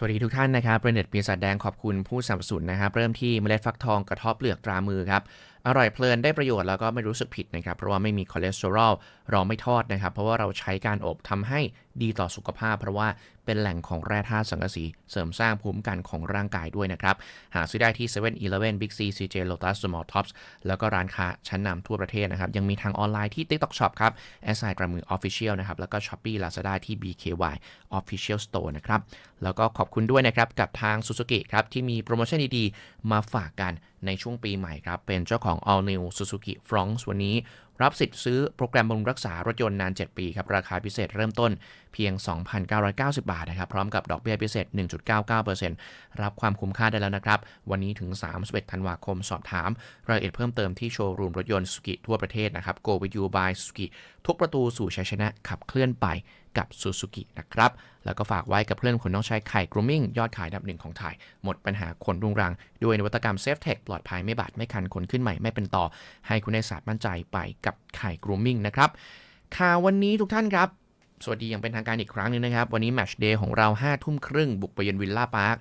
สวัสดีทุกท่านนะครับเรนเดตปีศาจแดงขอบคุณผู้สนับสนุนนะครับ เริ่มที่เมล็ดฟักทองกระเทบเปลือกตรามือครับ อร่อยเพลินได้ประโยชน์แล้วก็ไม่รู้สึกผิดนะครับ เพราะว่าไม่มีคอเลสเตอรอลเราไม่ทอดนะครับ เพราะว่าเราใช้การอบทำให้ ดีต่อสุขภาพ เพราะว่าเป็นแหล่งของแร่ธาตุสังกะสีเสริมสร้างภูมิคุ้มกันของร่างกายด้วยนะครับ หาซื้อได้ที่7 e เ e ่ e อ Big C CJ Lotus Small Tops แล้วก็ร้านค้าชั้นนำทั่วประเทศนะครับ ยังมีทางออนไลน์ที่ TikTok Shop ครับ s i กระมือ Official นะครับ แล้วก็ Shopee Lazada ที่ BKY Official Store นะครับ แล้วก็ขอบคุณด้วยนะครับ กับทาง Suzuki ครับ ที่มีโปรโมชั่นดีๆ มาฝากกันในช่วงปีใหม่ครับ เป็นเจ้าของ All New Suzuki Fronx วันนี้ รับสิทธิ์ซื้อโปรแกรมบำรุงรักษารถยนต์นาน 7 ปีครับ ราคาพิเศษเริ่มต้นเพียง 2,990 บาทนะครับ พร้อมกับดอกเบี้ยพิเศษ 1.99%รับความคุ้มค่าได้แล้วนะครับ วันนี้ถึง 31 ธันวาคมสอบถาม รายละเอียดเพิ่มเติมที่โชว์รูมรถยนต์สุกิทั่วประเทศนะครับ Go with you by Suzuki ทุกประตูสู่ชัยชนะขับเคลื่อนไป กับ Suzuki นะครับ แล้วก็ฝากไว้กับเพื่อนคนน้องชายไข่ grooming ยอดขายอันดับหนึ่งของไทย หมดปัญหาขนรุงรัง ด้วยนวัตกรรม Safe Tech ปลอดภัยไม่บาดไม่คันขนขึ้นใหม่ไม่เป็นต่อ ให้คุณได้สาดมั่นใจไปกับไข่ grooming นะครับข่าววันนี้ทุกท่านครับ สวัสดีอย่างเป็นทางการอีกครั้งหนึงนะครับ วันนี้แมตช์เดย์ของเรา5ทุ่มครึ่งบุกไปเยือนวิลล่าพาร์ค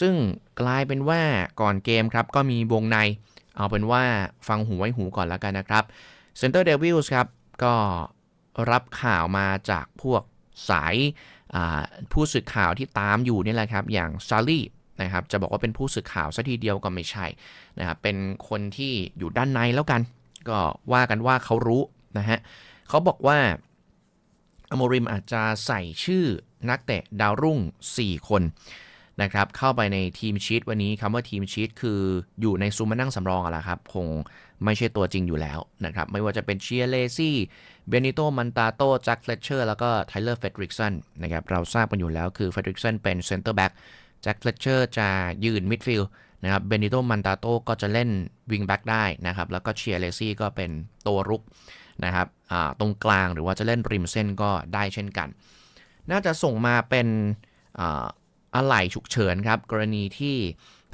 ซึ่งกลายเป็นว่าก่อนเกมครับก็มีวงใน เอาเป็นว่าฟังหูไว้หูก่อนแล้วกันนะครับเซนเตอร์เดวิลส์ครับก็รับข่าวมาจากพวก สายผู้สื่อข่าวที่ตามอยู่นี่แหละครับ อย่างซารี่นะครับ จะบอกว่าเป็นผู้สื่อข่าวซะทีเดียวก็ไม่ใช่นะครับ เป็นคนที่อยู่ด้านในแล้วกัน ก็ว่ากันว่าเขารู้นะฮะเขาบอกว่าอโมริมอาจจะใส่ชื่อนักเตะดาวรุ่ง 4 คน นะครับเข้าไปในทีมชีตวันนี้คำว่าทีมชีตคืออยู่ในซูมมานั่งสำรองอะละครับ คงไม่ใช่ตัวจริงอยู่แล้วนะครับ ไม่ว่าจะเป็นเชียร์เลซี่เบนิโตมันตาโตแจ็คเฟลเชอร์แล้วก็ไทเลอร์เฟดริกสันนะครับเราทราบกันอยู่แล้วคือเฟดริกสันเป็นเซนเตอร์แบ็กแจ็คเฟลเชอร์จะยืนมิดฟิลด์นะครับเบนิโตมันตาโตก็จะเล่นวิงแบ็กได้นะครับแล้วก็เชียร์เลซี่ก็เป็นตัวรุกนะครับตรงกลางหรือว่าจะเล่นริมเส้นก็ได้เช่นกัน น่าจะส่งมาเป็น อะไหล่ฉุกเฉินครับกรณีที่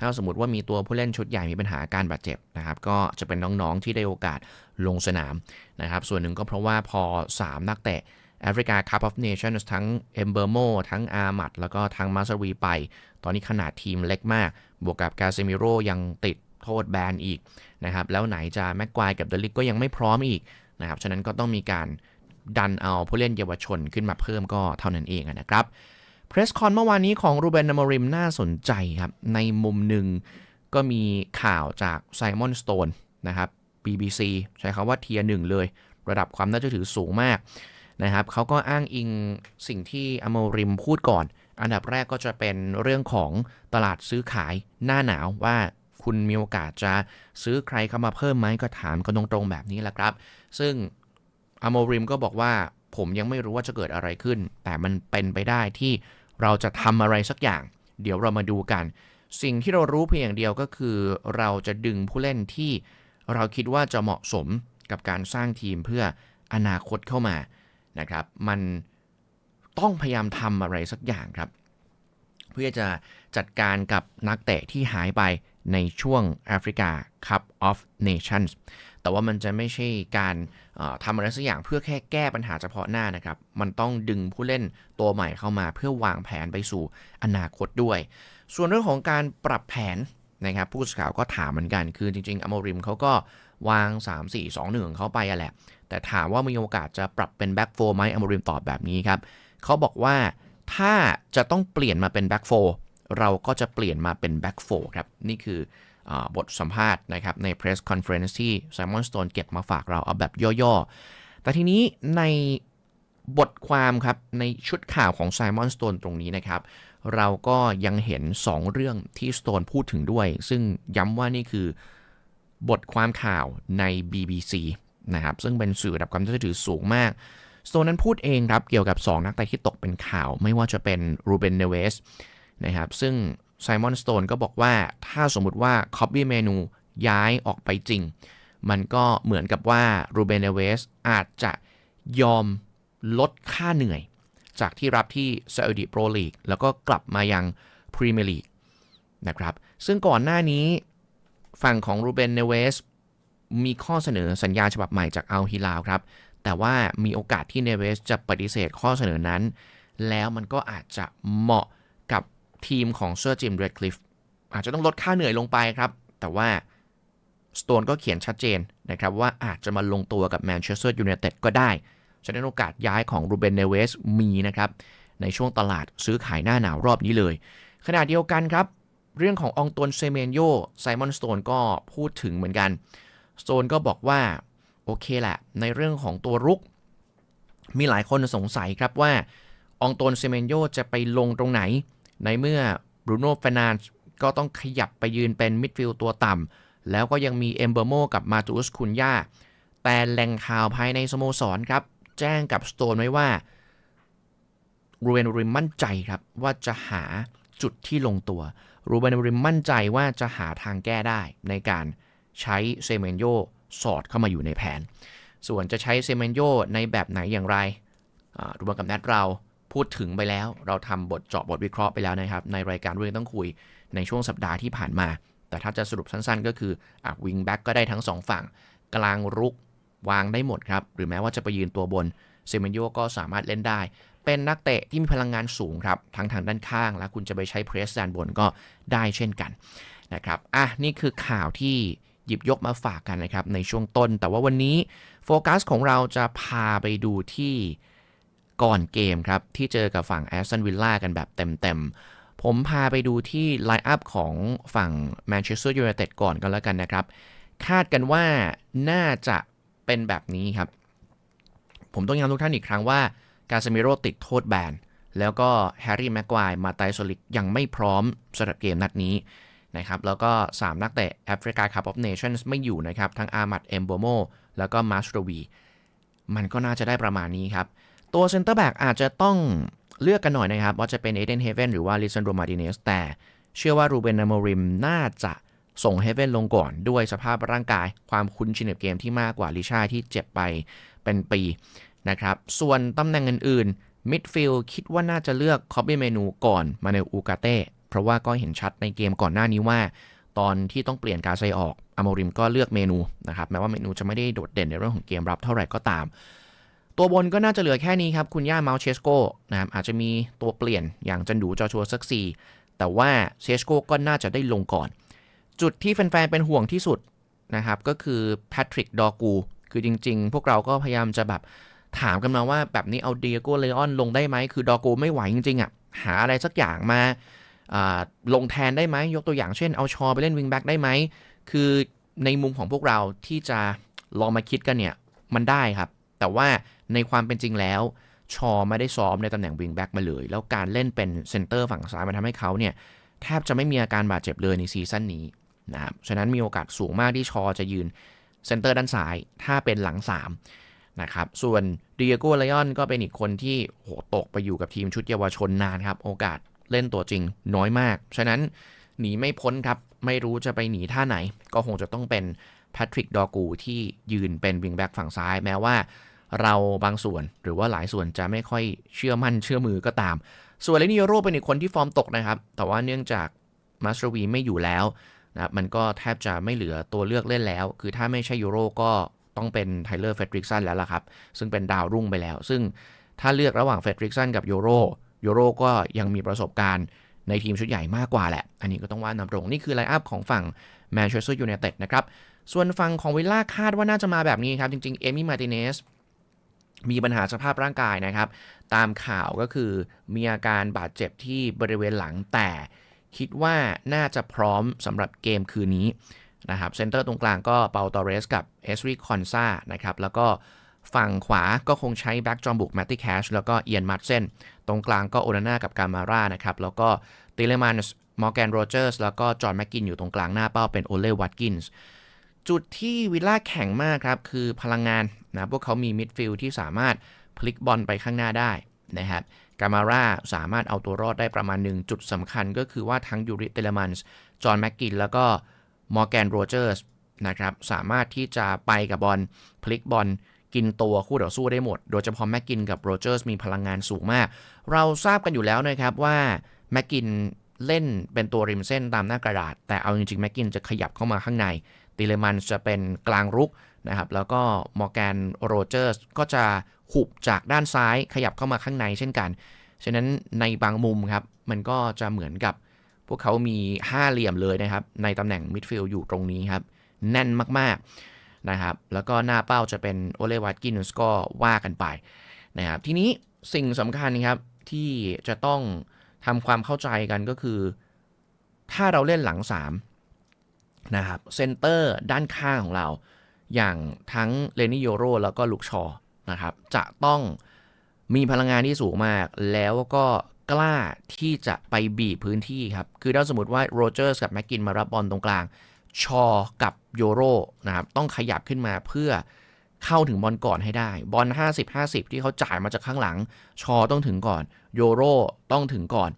ถ้าสมมติว่ามีตัวผู้เล่นชุดใหญ่มีปัญหาการบาดเจ็บนะครับก็จะเป็นน้องๆที่ได้โอกาสลงสนามนะครับส่วนหนึ่งก็เพราะว่าพอ 3 นักเตะแอฟริกาคัพออฟเนชั่นทั้งเอมเบอร์โมทั้งอาร์มัดแล้วก็ทั้งมาสวีไป ตอนนี้ขนาดทีมเล็กมาก บวกกับกาเซมิโรยังติดโทษแบนอีกนะครับแล้วไหนจะแม็กควายกับเดลิกก็ยังไม่พร้อมอีกนะครับฉะนั้นก็ต้องมีการดันเอาผู้เล่นเยาวชนขึ้นมาเพิ่มก็เท่านั้นเองนะครับ เพรสคอนเมื่อวานนี้ของรูเบนนามริมน่าสนใจครับ ในมุมหนึ่งก็มีข่าวจากไซมอนสโตนนะครับ BBC ใช้คำว่าเทียร์หนึ่งเลย ระดับความน่าจะถือสูงมากนะครับเขาก็อ้างอิงสิ่งที่อโมริมพูดก่อน อันดับแรกก็จะเป็นเรื่องของตลาดซื้อขายหน้าหนาวว่าคุณมีโอกาสจะซื้อใครเข้ามาเพิ่มไหมก็ถามกันตรงๆแบบนี้แหละครับ ซึ่งอโมริมก็บอกว่า ผมยังไม่รู้ว่าจะเกิดอะไรขึ้น แต่มันเป็นไปได้ที่เราจะทำอะไรสักอย่าง เดี๋ยวเรามาดูกัน สิ่งที่เรารู้เพียงอย่างเดียวก็คือ เราจะดึงผู้เล่นที่เราคิดว่าจะเหมาะสมกับการสร้างทีมเพื่ออนาคตเข้ามานะครับ มันต้องพยายามทำอะไรสักอย่างครับ เพื่อจะจัดการกับนักเตะที่หายไปในช่วงแอฟริกา Cup of Nations แต่ว่ามันจะไม่ใช่การ ทำอะไรสักอย่างเพื่อแค่แก้ปัญหาเฉพาะหน้านะครับ มันต้องดึงผู้เล่นตัวใหม่เข้ามาเพื่อวางแผนไปสู่อนาคตด้วย ส่วนเรื่องของการปรับแผนนะครับผู้สื่อข่าวก็ถามเหมือนกัน คือจริง ๆอโมริมเขาก็วาง 3 4 2 1ของเขาไปอะแหละ แต่ถามว่ามีโอกาสจะปรับเป็นแบ็กโฟไหมอโมริมตอบแบบนี้ครับเขาบอกว่าถ้าจะต้องเปลี่ยนมาเป็นแบ็กโฟเราก็จะเปลี่ยนมาเป็นแบ็กโฟครับนี่คือ บทสัมภาษณ์นะครับใน press conference ที่ Simon Stone เก็บมาฝากเราเอาแบบย่อๆ แต่ทีนี้ในบทความครับในชุดข่าวของ Simon Stone ตรงนี้นะครับ เราก็ยังเห็น 2 เรื่องที่ Stone พูดถึงด้วย ซึ่งย้ำว่านี่คือบทความข่าวใน BBC นะครับซึ่งเป็นสื่อระดับความเชื่อถือสูงมาก สโตนนั้นพูดเองครับ เกี่ยวกับ 2 นักเตะที่ตกเป็นข่าว ไม่ว่าจะเป็นรูเบนเนเวสนะครับซึ่ง ไซมอนสโตนก็บอกว่าถ้าสมมุติว่าคอบบี้เมนูย้ายออกไปจริง มันก็เหมือนกับว่ารูเบนเนเวสอาจจะยอมลดค่าเหนื่อย จากที่รับที่ซาอุดิโปรลีกแล้วก็กลับมายังพรีเมียร์ลีกนะครับ ซึ่งก่อนหน้านี้ฝั่งของรูเบนเนเวสมีข้อเสนอสัญญาฉบับใหม่จากอัลฮิลาลครับ แต่ว่ามีโอกาสที่เนเวสจะปฏิเสธข้อเสนอนั้น แล้วมันก็อาจจะเหมาะ ทีมของเซอร์จิมเรดคลิฟอาจจะต้องลดค่าเหนื่อยลงไปครับ แต่ว่าสโตนก็เขียนชัดเจนนะครับว่าอาจจะมาลงตัวกับแมนเชสเตอร์ยูไนเต็ดก็ได้ฉะนั้นโอกาสย้ายของรูเบนเนเวสมีนะครับ ในช่วงตลาดซื้อขายหน้าหนาวรอบนี้เลย ขณะเดียวกันครับ เรื่องขององตวนเซเมนโยไซมอนสโตนก็พูดถึงเหมือนกันสโตนก็บอกว่า โอเคแหละ ในเรื่องของตัวรุก มีหลายคนสงสัยครับว่าองตวนเซเมนโยจะไปลงตรงไหน ในเมื่อบรูโน่เฟนานก็ต้องขยับไปยืนเป็นมิดฟิลด์ตัวต่ำ แล้วก็ยังมีเอมเบอร์โมกับมาตูสคุนย่า แต่แหล่งข่าวภายในสโมสรครับ แจ้งกับสโตนไว้ว่ารูเบนริมมั่นใจครับ ว่าจะหาจุดที่ลงตัวรูเบนริมมั่นใจว่าจะหาทางแก้ได้ในการใช้เซเมนโยสอดเข้ามาอยู่ในแผน ส่วนจะใช้เซเมนโยในแบบไหนอย่างไรรูเบนกับแนทเรา พูดถึงไปแล้ว เราทำบทเจาะบทวิเคราะห์ไปแล้วนะครับ ในรายการเรื่องต้องคุยในช่วงสัปดาห์ที่ผ่านมา แต่ถ้าจะสรุปสั้นๆ ก็คืออวิงแบ็กก็ได้ทั้ง 2 ฝั่ง กลางรุกวางได้หมดครับ หรือแม้ว่าจะไปยืนตัวบนเซเมนโยก็สามารถเล่นได้ เป็นนักเตะที่มีพลังงานสูงครับ ทั้งทางด้านข้าง และคุณจะไปใช้เพรสด้านบนก็ได้เช่นกันนะครับอะนี่คือข่าวที่หยิบยกมาฝากกันนะครับในช่วงต้น แต่ว่าวันนี้โฟกัสของเราจะพาไปดูที่ ก่อนเกมครับ ที่เจอกับฝั่งแอสตันวิลล่ากันแบบเต็มๆ ผมพาไปดูที่ไลน์อัพของฝั่งแมนเชสเตอร์ยูไนเต็ดก่อนกันแล้วกันนะครับ คาดกันว่าน่าจะเป็นแบบนี้ครับ ผมต้องย้ำทุกท่านอีกครั้งว่ากาเซมิโรติดโทษแบนแล้วก็แฮร์รี่แม็กควายมาไตโซลิกยังไม่พร้อมสำหรับเกมนัดนี้นะครับแล้วก็ 3 นักเตะแอฟริกาคัพออฟเนชั่นส์ไม่อยู่นะครับ ทั้งอามัดเอมโบโมแล้วก็มาสโตวี มันก็น่าจะได้ประมาณนี้ครับ ตัวเซนเตอร์แบ็กอาจจะต้องเลือกกันหน่อยนะครับ ว่าจะเป็นเอเดนเฮเวนหรือว่าลิซันโดมาดิเนสแต่เชื่อว่ารูเบนนามริมน่าจะส่งเฮเวนลงก่อนด้วยสภาพร่างกายความคุ้นชินกับเกมที่มากกว่าลิชาที่เจ็บไปเป็นปีนะครับ ส่วนตำแหน่งอื่นๆมิดฟิลด์คิดว่าน่าจะเลือกคอบบี้เมนูก่อนมาเนลอูกาเต้เพราะว่าก็เห็นชัดในเกมก่อนหน้านี้ว่า ตอนที่ต้องเปลี่ยนการไซออกอโมริมก็เลือกเมนูนะครับแม้ว่าเมนูจะไม่ได้โดดเด่นในเรื่องของเกมรับเท่าไหร่ก็ตาม ตัวบนก็น่าจะเหลือแค่นี้ครับ คุณย่าเมาเชสโกนะครับอาจจะมีตัวเปลี่ยนอย่างจันดูจอชัวซักซีแต่ว่าเชสโกก็น่าจะได้ลงก่อน จุดที่แฟนๆเป็นห่วงที่สุดนะครับก็คือแพทริกดอกูคือจริงๆ พวกเราก็พยายามจะแบบถามกันมาว่าแบบนี้เอาเดียโกเลออนลงได้ไหม คือดอกูไม่ไหวจริงๆอะหาอะไรสักอย่างมาลงแทนได้ไหมยกตัวอย่างเช่นเอาชอไปเล่นวิงแบ็กได้ไหมคือในมุมของพวกเราที่จะลองมาคิดกันเนี่ยมันได้ครับ แต่ว่าในความเป็นจริงแล้ว ชอไม่ได้ซ้อมในตำแหน่งวิงแบ็กมาเลย แล้วการเล่นเป็นเซนเตอร์ฝั่งซ้ายมันทำให้เขาเนี่ยแทบจะไม่มีอาการบาดเจ็บเลยในซีซั่นนี้นะครับฉะนั้นมีโอกาสสูงมากที่ชอจะยืนเซนเตอร์ด้านซ้ายถ้าเป็นหลัง3นะครับส่วนเดียโก้ไลออนก็เป็นอีกคนที่โหตกไปอยู่กับทีมชุดเยาวชนนานครับ โอกาสเล่นตัวจริงน้อยมาก ฉะนั้นหนีไม่พ้นครับ ไม่รู้จะไปหนีท่าไหน ก็คงจะต้องเป็นแพทริกดอกูที่ยืนเป็นวิงแบ็กฝั่งซ้าย แม้ว่า เราบางส่วนหรือว่าหลายส่วนจะไม่ค่อยเชื่อมั่นเชื่อมือก็ตาม ส่วนเลนิโยโรเป็นอีกคนที่ฟอร์มตกนะครับ แต่ว่าเนื่องจากมาสเตอร์วีไม่อยู่แล้วนะมันก็แทบจะไม่เหลือตัวเลือกเล่นแล้ว คือถ้าไม่ใช่ยูโรก็ต้องเป็นไทเลอร์เฟดริกสันแล้วล่ะครับ ซึ่งเป็นดาวรุ่งไปแล้ว ซึ่งถ้าเลือกระหว่างเฟดริกสันกับยูโรยูโรก็ยังมีประสบการณ์ในทีมชุดใหญ่มากกว่าแหละ อันนี้ก็ต้องว่านำตรง นี่คือไลน์อัพของฝั่งแมนเชสเตอร์ยูไนเต็ดนะครับ ส่วนฝั่งของวิลล่าคาดว่าน่าจะมาแบบนี้ครับ จริงๆ เอมี่มาติเนส มีปัญหาสภาพร่างกายนะครับ ตามข่าวก็คือมีอาการบาดเจ็บที่บริเวณหลังแต่คิดว่าน่าจะพร้อมสำหรับเกมคืนนี้นะครับเซนเตอร์ตรงกลางก็เปาตอเรสกับเอสรีคอนซานะครับ แล้วก็ฝั่งขวาก็คงใช้แบ็กจอมบุกแมตติแคชแล้วก็เอียนมัตเซนตรงกลางก็โอนาน่ากับกามาร่านะครับ แล้วก็ติเลมันส์มอร์แกนโรเจอร์สแล้วก็จอห์นแม็กกินอยู่ตรงกลางหน้าเป้าเป็นโอเลวัตกินส์ จุดที่วิลล่าแข็งมากครับ คือพลังงานนะพวกเขามีมิดฟิลด์ที่สามารถพลิกบอลไปข้างหน้าได้นะครับกามาร่าสามารถเอาตัวรอดได้ประมาณหนึ่งจุดสำคัญก็คือว่าทั้งยูริเตเลมันส์จอห์นแม็กกินแล้วก็มอร์แกนโรเจอร์สนะครับสามารถที่จะไปกับบอลพลิกบอลกินตัวคู่ต่อสู้ได้หมด โดยเฉพาะแม็กกินกับโรเจอร์สมีพลังงานสูงมาก เราทราบกันอยู่แล้วนะครับว่าแม็กกินเล่นเป็นตัวริมเส้นตามหน้ากระดาษ แต่เอาจริงๆแม็กกินจะขยับเข้ามาข้างใน ติเลมันจะเป็นกลางรุกนะครับ แล้วก็มอร์แกนโรเจอร์สก็จะหุบจากด้านซ้ายขยับเข้ามาข้างในเช่นกัน ฉะนั้นในบางมุมครับ มันก็จะเหมือนกับพวกเขามีห้าเหลี่ยมเลยนะครับ ในตำแหน่งมิดฟิลด์อยู่ตรงนี้ครับ แน่นมากๆนะครับ แล้วก็หน้าเป้าจะเป็นโอเลวัตกินส์ก็ว่ากันไปนะครับ ทีนี้สิ่งสำคัญครับที่จะต้องทำความเข้าใจกันก็คือ ถ้าเราเล่นหลัง 3 นะครับเซนเตอร์ด้านข้างของเรา อย่างทั้งเลนิโยโรแล้วก็ลุกชอนะครับจะต้องมีพลังงานที่สูงมาก แล้วก็กล้าที่จะไปบีบพื้นที่ครับ คือถ้าสมมติว่าโรเจอร์สกับแม็กกินมารับบอลตรงกลาง ชอกับโยโรนะครับต้องขยับขึ้นมาเพื่อเข้าถึงบอลก่อนให้ได้ บอล 50-50 ที่เขาจ่ายมาจากข้างหลัง ชอต้องถึงก่อน โยโรต้องถึงก่อน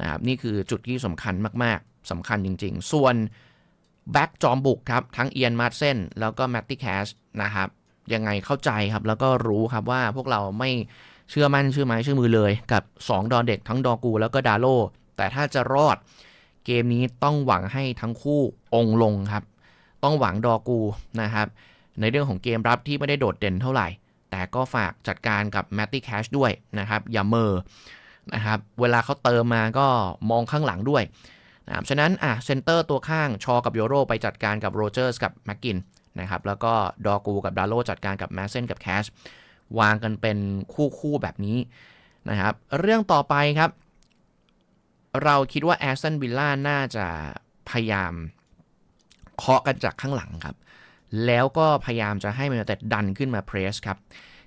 นะครับนี่คือจุดที่สำคัญมาก ๆสำคัญจริง ๆ ส่วน แบ็กจอมบุกครับ ทั้งเอียนมาร์เซนแล้วก็แมตตี้แคชนะครับ ยังไงเข้าใจครับ แล้วก็รู้ครับว่าพวกเราไม่เชื่อมั่นเชื่อไม้เชื่อมือเลย กับ 2 ดอเด็กทั้งดอกูแล้วก็ดาโล แต่ถ้าจะรอดเกมนี้ต้องหวังให้ทั้งคู่องลงครับ ต้องหวังดอกูนะครับ ในเรื่องของเกมรับที่ไม่ได้โดดเด่นเท่าไหร่ แต่ก็ฝากจัดการกับแมตตี้แคชด้วยนะครับอย่าเมอนะครับเวลาเขาเติมมาก็มองข้างหลังด้วย นะครับฉะนั้นอะเซนเตอร์ตัวข้างชอกับโยโรไปจัดการกับโรเจอร์สกับแม็กกินนะครับแล้วก็ดอกูกับดาโลจัดการกับแมสเซนกับแคชวางกันเป็นคู่คู่แบบนี้นะครับเรื่องต่อไปครับ เราคิดว่าแอสตันวิลล่าน่าจะพยายามเคาะกันจากข้างหลังครับ แล้วก็พยายามจะให้แมนยูเต็ดดันขึ้นมาเพรสครับ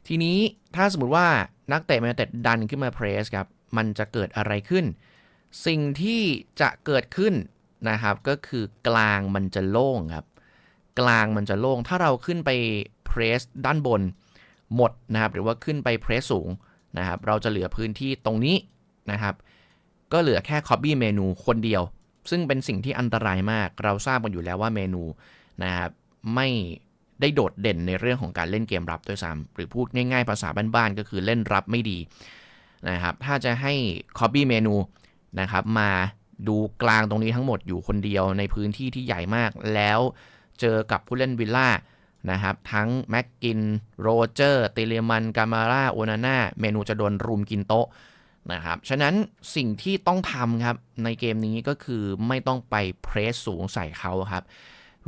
ทีนี้ถ้าสมมติว่านักเตะแมนยูเต็ดดันขึ้นมาเพรสครับ มันจะเกิดอะไรขึ้น สิ่งที่จะเกิดขึ้นนะครับ ก็คือกลางมันจะโล่งครับ กลางมันจะโล่ง ถ้าเราขึ้นไปเพรสด้านบนหมดนะครับ หรือว่าขึ้นไปเพรสสูงนะครับ เราจะเหลือพื้นที่ตรงนี้นะครับ ก็เหลือแค่คอบบี้เมนูคนเดียว ซึ่งเป็นสิ่งที่อันตรายมาก เราทราบกันอยู่แล้วว่าเมนูนะครับไม่ได้โดดเด่นในเรื่องของการเล่นเกมรับด้วยซ้ำหรือพูดง่ายๆ ภาษาบ้านๆ ก็คือเล่นรับไม่ดีนะครับ ถ้าจะให้คอบบี้เมนู นะครับมาดูกลางตรงนี้ทั้งหมดอยู่คนเดียวในพื้นที่ที่ใหญ่มาก แล้วเจอกับผู้เล่นวิลล่านะครับทั้งแม็กกินโรเจอร์เตเลมันกามาร่าโอนาน่าเมนูจะโดนรุมกินโต๊ะนะครับฉะนั้นสิ่งที่ต้องทำครับในเกมนี้ก็คือไม่ต้องไปเพรสสูงใส่เขาครับ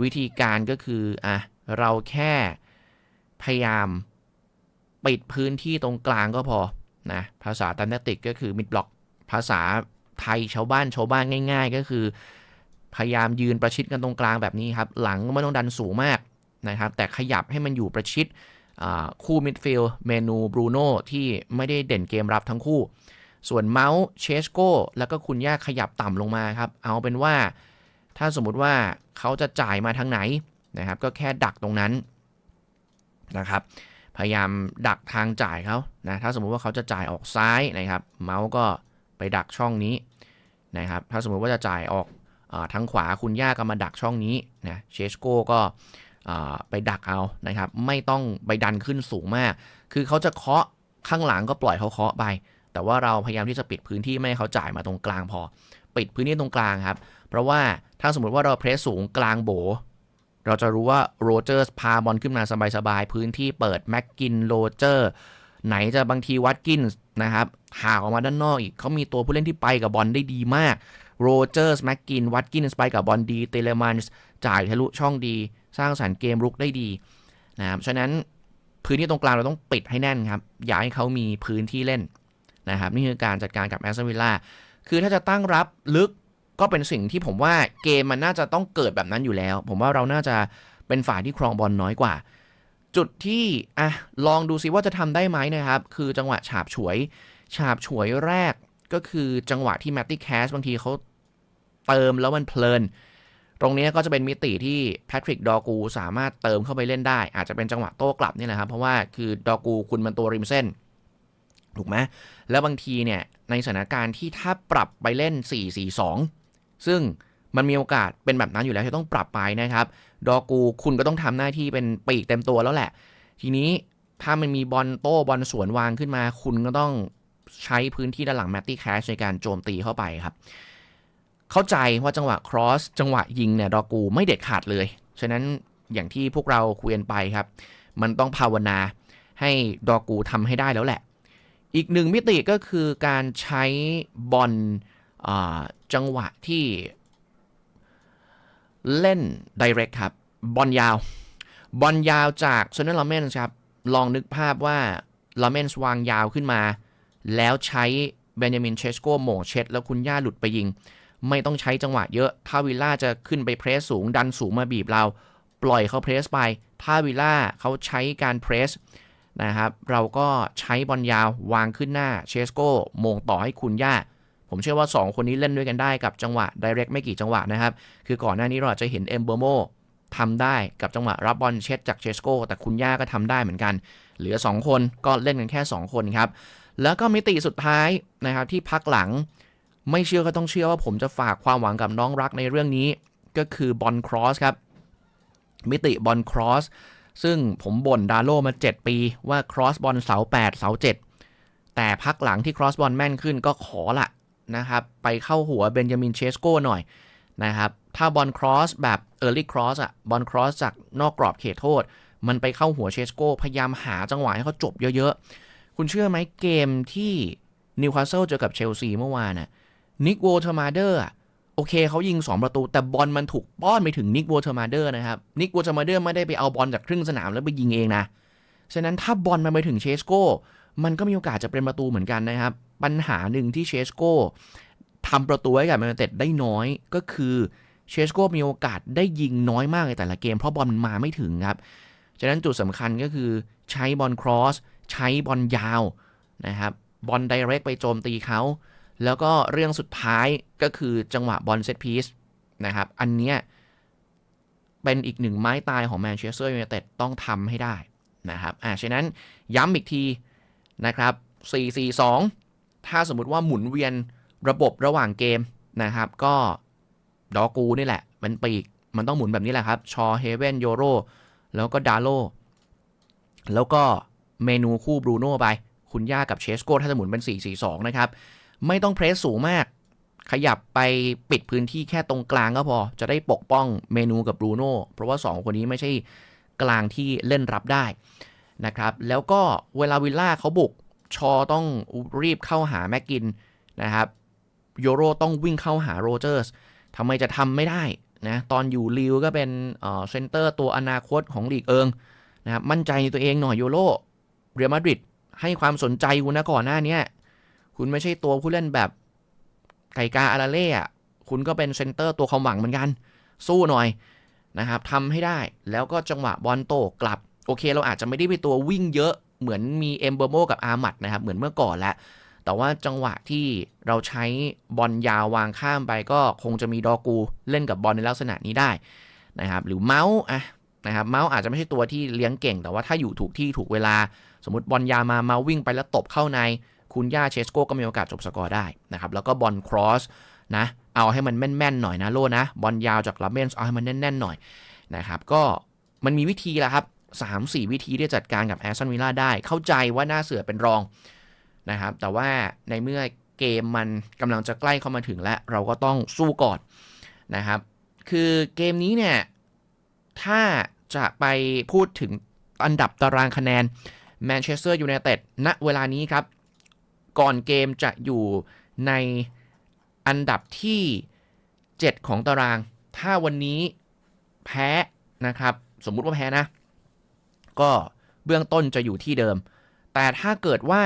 วิธีการก็คืออะเราแค่พยายามปิดพื้นที่ตรงกลางก็พอนะภาษาตันติกก็คือมิดบล็อกภาษา ไทยชาวบ้านชาวบ้านง่าย ๆ ก็คือ พยายามยืนประชิดกันตรงกลางแบบนี้ครับ หลังไม่ต้องดันสูงมากนะครับ แต่ขยับให้มันอยู่ประชิดคู่มิดฟิลด์เมนูบรูโน่ที่ไม่ได้เด่นเกมรับทั้งคู่ ส่วนเมาส์เชสโก้แล้วก็คุณย่าขยับต่ำลงมาครับ เอาเป็นว่าถ้าสมมุติว่าเขาจะจ่ายมาทางไหนนะครับ ก็แค่ดักตรงนั้นนะครับ พยายามดักทางจ่ายเขานะถ้าสมมุติว่าเขาจะจ่ายออกซ้ายนะครับ เมาส์ก็ไปดักช่องนี้ นะครับ ถ้าสมมุติว่าจะจ่ายออกอทางขวาคุณย่าก็มาดักช่องนี้นะเชสโกก็ไปดักเอานะครับ ไม่ต้องไปดันขึ้นสูงมาก คือเขาจะเคาะข้างหลังก็ปล่อยเขาเคาะไป แต่ว่าเราพยายามที่จะปิดพื้นที่ไม่ให้เขาจ่ายมาตรงกลางพอ ปิดพื้นที่ตรงกลางครับ เพราะว่าถ้าสมมติว่าเราเพรสสูงกลางโบ เราจะรู้ว่าโรเจอร์สพาบอลขึ้นมาสบายๆ พื้นที่เปิดแม็กกินโรเจอร์ไหนจะบางทีวัตกินส นะครับห่าออกมาด้านนอกอีกเขามีตัวผู้เล่นที่ไปกับบอลได้ดีมากโรเจอร์สแม็กกินวัตกินสไปกับบอลดีเตเลมันส์จ่ายทะลุช่องดี สร้างสรรค์เกมรุกได้ดีนะครับฉะนั้นพื้นที่ตรงกลางเราต้องปิดให้แน่นครับ อย่าให้เขามีพื้นที่เล่นนะครับ นี่คือการจัดการกับแอสตันวิลล่าคือถ้าจะตั้งรับลึกก็เป็นสิ่งที่ผมว่าเกมมันน่าจะต้องเกิดแบบนั้นอยู่แล้ว ผมว่าเราน่าจะเป็นฝ่ายที่ครองบอลน้อยกว่า จุดที่อะลองดูซิว่าจะทำได้ไหมนะครับ คือจังหวะฉาบฉวย ฉาบฉวยแรกก็คือจังหวะที่แมตตี้แคสบางทีเขาเติมแล้วมันเพลิน ตรงนี้ก็จะเป็นมิติที่แพทริกดอกูสามารถเติมเข้าไปเล่นได้ อาจจะเป็นจังหวะโต้กลับนี่แหละครับ เพราะว่าคือดอกูคุณมันตัวริมเส้น ถูกไหมแล้วบางทีเนี่ยในสถานการณ์ที่ถ้าปรับไปเล่น 4-4-2 ซึ่งมันมีโอกาสเป็นแบบนั้นอยู่แล้วที่ต้องปรับไปนะครับ ดอกูคุณก็ต้องทำหน้าที่เป็นปีกเต็มตัวแล้วแหละ ทีนี้ถ้ามันมีบอลโต้บอลสวนวางขึ้นมา คุณก็ต้องใช้พื้นที่ด้านหลังแมตตี้แคชในการโจมตีเข้าไปครับ เข้าใจว่าจังหวะครอสจังหวะยิงเนี่ยดอกูไม่เด็ดขาดเลย ฉะนั้นอย่างที่พวกเราคุยกันไปครับ มันต้องภาวนาให้ดอกูทำให้ได้แล้วแหละ อีกหนึ่งมิติก็คือการใช้บอลจังหวะที่ เล่น direct ครับ บอลยาว บอลยาวจากเซนเนอร์ลาเมนครับ ลองนึกภาพว่าลาเมนส์วางยาวขึ้นมา แล้วใช้เบนจามินเชสโกโหม่งเช็ดแล้วคุณย่าหลุดไปยิง ไม่ต้องใช้จังหวะเยอะ ถ้าวิลล่าจะขึ้นไปเพรสสูง ดันสูงมาบีบเรา ปล่อยเขาเพรสไป ถ้าวิลล่าเขาใช้การเพรสนะครับ เราก็ใช้บอลยาววางขึ้นหน้าเชสโกโมงต่อให้คุณย่า ผมเชื่อว่า 2 คนนี้เล่นด้วยกันได้กับจังหวะ direct ไม่กี่จังหวะนะครับ คือก่อนหน้านี้เราอาจจะเห็นเอมเบอร์โมทำได้กับจังหวะรับบอลเช็ดจากเชสโกแต่คุณย่าก็ทำได้เหมือนกัน เหลือ 2 คนก็เล่นกันแค่ 2 คนครับ แล้วก็มิติสุดท้ายนะครับที่พักหลังไม่เชื่อก็ต้องเชื่อว่าผมจะฝากความหวังกับน้องรักในเรื่องนี้ ก็คือบอลครอสครับมิติบอลครอสซึ่งผมบ่นดาโลมา 7 ปีว่าครอสบอลเสา 8 เสา 7 แต่พักหลังที่ครอสบอลแม่นขึ้นก็ขอละ นะครับไปเข้าหัวเบนจามินเชสโก้หน่อยนะครับถ้าบอลครอสแบบ Early Cross อสอะบอลครอสจากนอกกรอบเขตโทษ มันไปเข้าหัวเชสโก้พยายามหาจังหวะให้เขาจบเยอะๆ คุณเชื่อไหมเกมที่นิวคาสเซิลเจอกับเชลซีเมื่อวานน่ะนิกโวเทอร์มาเดอร์โอเคเขายิง 2 ประตู แต่บอลมันถูกป้อนไปถึงนิกโวเทอร์มาเดอร์นะครับนิกโวเทอร์มาเดอร์ไม่ได้ไปเอาบอลจากครึ่งสนามแล้วไปยิงเองนะฉะนั้นถ้าบอลมันไปถึงเชสโก้มันก็มีโอกาสจะเป็นประตูเหมือนกันนะครับ ปัญหาหนึ่งที่เชสโกทำประตูให้กับแมนยูเต็ดได้น้อยก็คือเชสโกมีโอกาสได้ยิงน้อยมากในแต่ละเกมเพราะบอลมันมาไม่ถึงครับ ฉะนั้นจุดสำคัญก็คือใช้บอลครอส ใช้บอลยาวนะครับบอลไดเรกไปโจมตีเขา แล้วก็เรื่องสุดท้ายก็คือจังหวะบอลเซตพีซนะครับ อันเนี้ยเป็นอีกหนึ่งไม้ตายของแมนเชสเตอร์ยูไนเต็ดต้องทำให้ได้นะครับ อ่าฉะนั้นย้ำอีกทีนะครับ 4-4-2 ถ้าสมมุติว่าหมุนเวียนระบบระหว่างเกมนะครับ ก็ดอกูนี่แหละ มันปีก มันต้องหมุนแบบนี้แหละครับ ชอเฮเวนโยโรแล้วก็ดาโลแล้วก็เมนูคู่บรูโน่ไป คุณย่ากับเชสโก้ถ้าจะหมุนเป็น 4-4-2 นะครับ ไม่ต้องเพรสสูงมาก ขยับไปปิดพื้นที่แค่ตรงกลางก็พอ จะได้ปกป้องเมนูกับบรูโน่เพราะว่า 2 คนนี้ไม่ใช่กลางที่เล่นรับได้นะครับ แล้วก็เวลาวิลล่าเขาบุก ชอต้องรีบเข้าหาแม็กกินนะครับโยโรต้องวิ่งเข้าหาโรเจอร์สทำไมจะทำไม่ได้นะตอนอยู่ลิวก็เป็นเซนเตอร์ตัวอนาคตของลีกเอิงนะครับมั่นใจในตัวเองหน่อยโยโรเรียลมาดริดให้ความสนใจคุณนะก่อนหน้านี้คุณไม่ใช่ตัวผู้เล่นแบบไก่กาอาราเล่อะคุณก็เป็นเซนเตอร์ตัวความหวังเหมือนกัน สู้หน่อยนะครับทำให้ได้แล้วก็จังหวะบอลโตกลับ โอเค เราอาจจะไม่ได้ไปตัววิ่งเยอะเหมือนมีเอมเบอร์โมกับอาร์มัดนะครับ เหมือนเมื่อก่อนแล้วแต่ว่าจังหวะที่เราใช้บอลยาววางข้ามไปก็คงจะมีดอกูเล่นกับบอลในลักษณะนี้ได้นะครับ หรือเมาส์อะนะครับเมาส์อาจจะไม่ใช่ตัวที่เลี้ยงเก่ง แต่ว่าถ้าอยู่ถูกที่ถูกเวลา สมมติบอลยาวมาเมาส์วิ่งไปแล้วตบเข้าใน คุณย่าเชสโกก็มีโอกาสจบสกอร์ได้นะครับ แล้วก็บอลครอสนะเอาให้มันแม่นๆหน่อยนะโลนะบอลยาวจากลาเมนส์เอาให้มันแน่นๆหน่อยนะครับก็มันมีวิธีแล้วครับ 3 4 วิธีที่จัดการกับแอสตันวิลล่าได้ เข้าใจว่าหน้าเสือเป็นรองนะครับ แต่ว่าในเมื่อเกมมันกำลังจะใกล้เข้ามาถึงแล้วเราก็ต้องสู้ก่อนนะครับ คือเกมนี้เนี่ย ถ้าจะไปพูดถึงอันดับตารางคะแนนแมนเชสเตอร์ยูไนเต็ดณเวลานี้ครับ ก่อนเกมจะอยู่ในอันดับที่ 7 ของตาราง ถ้าวันนี้แพ้นะครับ สมมุติว่าแพ้นะ ก็เบื้องต้นจะอยู่ที่เดิม แต่ถ้าเกิดว่า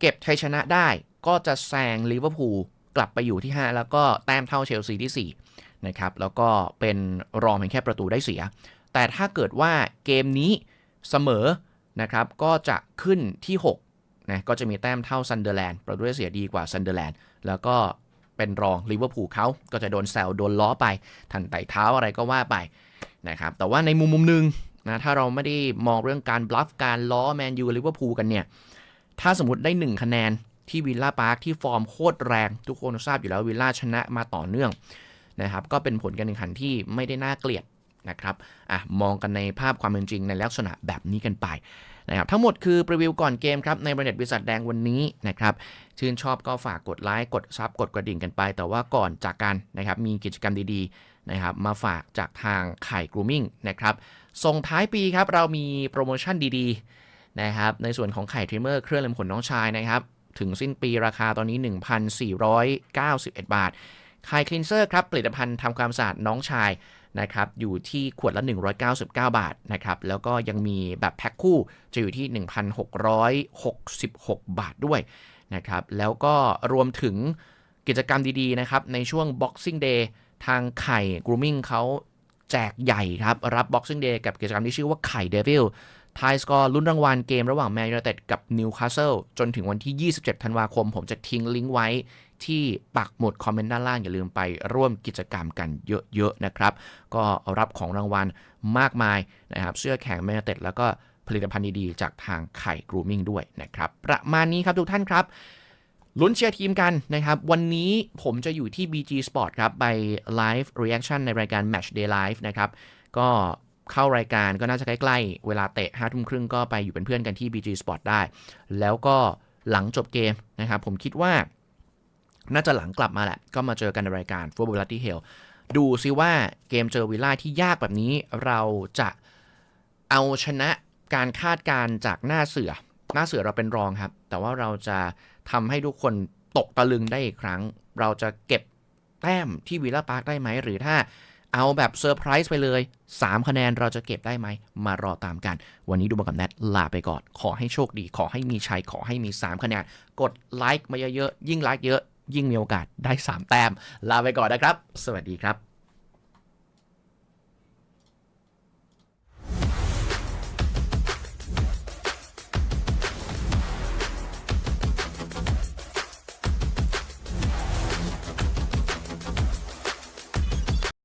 เก็บชัยชนะได้ก็จะแซงลิเวอร์พูลกลับไปอยู่ที่ 5 แล้วก็แต้มเท่าเชลซีที่ 4 นะครับ แล้วก็เป็นรองเพียงแค่ประตูได้เสีย แต่ถ้าเกิดว่าเกมนี้เสมอนะครับก็จะขึ้นที่6นะก็จะมีแต้มเท่าซันเดอร์แลนด์ประตูได้เสียดีกว่าซันเดอร์แลนด์แล้วก็เป็นรองลิเวอร์พูลเขาก็จะโดนแซวโดนล้อไป ทันไต่เท้าอะไรก็ว่าไปนะครับแต่ว่าในมุมมุมหนึ่ง นะถ้าเราไม่ได้มองเรื่องการบลัฟการล้อแมนยูหรือว่าพูกันเนี่ย ถ้าสมมติได้ 1 คะแนนที่วิลล่าพาร์คที่ฟอร์มโคตรแรง ทุกคนทราบอยู่แล้ววิลล่าชนะมาต่อเนื่องนะครับก็เป็นผลการแข่งขันที่ไม่ได้น่าเกลียดนะครับอะมองกันในภาพความเป็นจริงในลักษณะแบบนี้กันไป นะครับทั้งหมดคือรีวิวก่อนเกมครับในบริษัทบริษัทแดงวันนี้นะครับชื่นชอบก็ฝากกดไลค์กดซับกดกระดิ่งกันไป แต่ว่าก่อนจากกันนะครับมีกิจกรรมดีๆนะครับมาฝากจากทางไข่กรูมิ่งนะครับส่งท้ายปีครับเรามีโปรโมชั่นดีๆนะครับในส่วนของไข่ทริมเมอร์เครื่องเล็มขนน้องชายนะครับถึงสิ้นปีราคาตอนนี้ 1,491 บาทคายคลีนเซอร์ครับผลิตภัณฑ์ทำความสะอาดน้องชาย นะครับอยู่ที่ขวดละ 199 บาทนะครับแล้วก็ยังมีแบบแพ็คคู่จะอยู่ที่ 1,666 บาทด้วยนะครับแล้วก็รวมถึงกิจกรรมดีๆนะครับในช่วง Boxing Day ทางไข่ Grooming เขาแจกใหญ่ครับ รับ Boxing Day กับกิจกรรมที่ชื่อว่าไข่ Devil ทายสกอร์ลุ้นรางวัลเกมระหว่างแมนยูไนเต็ดกับนิวคาสเซิลจนถึงวันที่ 27 ธันวาคม ผมจะทิ้งลิงก์ไว้ที่ปักหมุดคอมเมนต์ด้านล่าง อย่าลืมไปร่วมกิจกรรมกันเยอะ ๆ นะครับ ก็รับของรางวัลมากมายนะครับ เสื้อแข่งแมนยูเต็ดแล้วก็ผลิตภัณฑ์ดี ๆ จากทางไข่กรูมิ่งด้วยนะครับ ประมาณนี้ครับทุกท่านครับลุ้นเชียร์ทีมกันนะครับ วันนี้ผมจะอยู่ที่ BG Sport ครับ ไป Live Reaction ในรายการ Match Day Live นะครับ ก็ เข้ารายการก็น่าจะใกล้ๆ เวลาเตะ5ทุ่มครึ่งก็ไปอยู่เป็นเพื่อนกันที่ BG Sport ได้ แล้วก็หลังจบเกมนะครับ ผมคิดว่า น่าจะหลังกลับมาแหละ ก็มาเจอกันในรายการ Football Bloody Hell ดูซิว่าเกมเจอวิลล่าที่ยากแบบนี้ เราจะเอาชนะการคาดการจากหน้าเสือ หน้าเสือเราเป็นรองครับ แต่ว่าเราจะทำให้ทุกคนตกตะลึงได้อีกครั้ง เราจะเก็บแต้มที่วิลล่าพาร์คได้ไหม หรือถ้า เอาแบบเซอร์ไพรส์ไปเลย 3 คะแนนเราจะเก็บได้ไหม มารอตามกัน วันนี้ดูมากับแนทลาไปก่อน ขอให้โชคดี ขอให้มีชัย ขอให้มี 3 คะแนน กดไลค์มาเยอะๆ ยิ่งไลค์เยอะ ยิ่งมีโอกาสได้ 3 แต้ม ลาไปก่อนนะครับ สวัสดีครับ